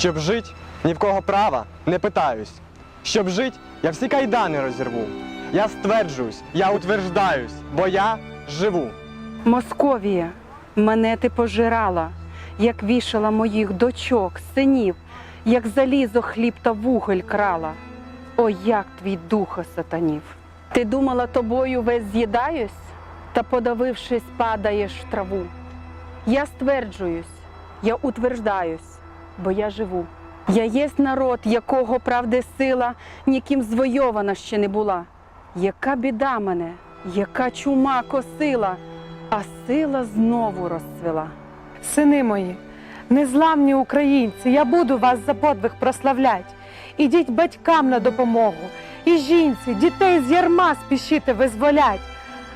Щоб жить, ні в кого права не питаюсь. Щоб жить, я всі кайдани розірву. Я стверджуюсь, я утверждаюсь, бо я живу. Московія, мене ти пожирала, як вішала моїх дочок, синів, як залізо хліб та вуголь крала. О, як твій духа сатанів! Ти думала, тобою весь з'їдаюсь, та подавившись, падаєш в траву. Я стверджуюсь, я утверждаюсь, бо я живу. Я єсть народ, якого правди сила ніким звойована ще не була. Яка біда мене, яка чума косила, а сила знову розцвіла. Сини мої, незламні українці, я буду вас за подвиг прославлять. Ідіть батькам на допомогу, і жінці, дітей з ярма спішіте визволять.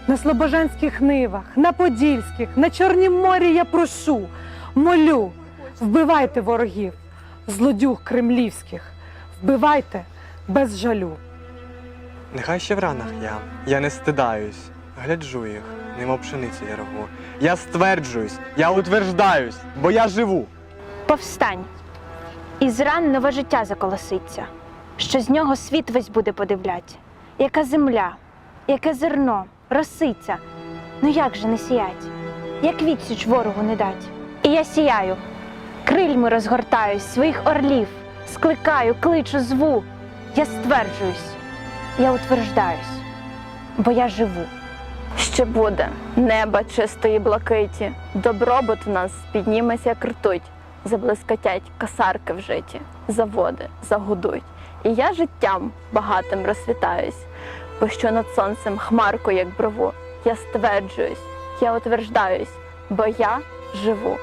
На слобожанських нивах, на Подільських, на Чорнім морі я прошу, молю, вбивайте ворогів, злодюг кремлівських, вбивайте без жалю. Нехай ще в ранах я, я не стидаюсь, гляджу їх, немов пшениці я рву. Я стверджуюсь, я утверждаюсь, бо я живу. Повстань, і з ран нове життя заколоситься, що з нього світ весь буде подивлять. Яка земля, яке зерно, росиця. Ну як же не сіять? Як відсіч ворогу не дать? І я сіяю, крильми розгортаюсь, своїх орлів, скликаю, кличу, зву. Я стверджуюсь, я утверждаюсь, бо я живу. Ще буде неба чистої блакиті, добробут в нас підніметься як ртуть, заблискотять касарки в житті, заводи загудуть. І я життям багатим розсвітаюсь, бо що над сонцем хмарку, як брову, я стверджуюсь, я утверждаюсь, бо я живу.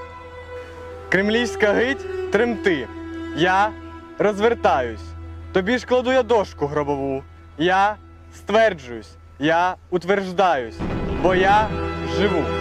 Кремлівська гить тремти. Я розвертаюсь. Тобі ж кладу я дошку гробову. Я стверджуюсь, я утверждаюсь, бо я живу.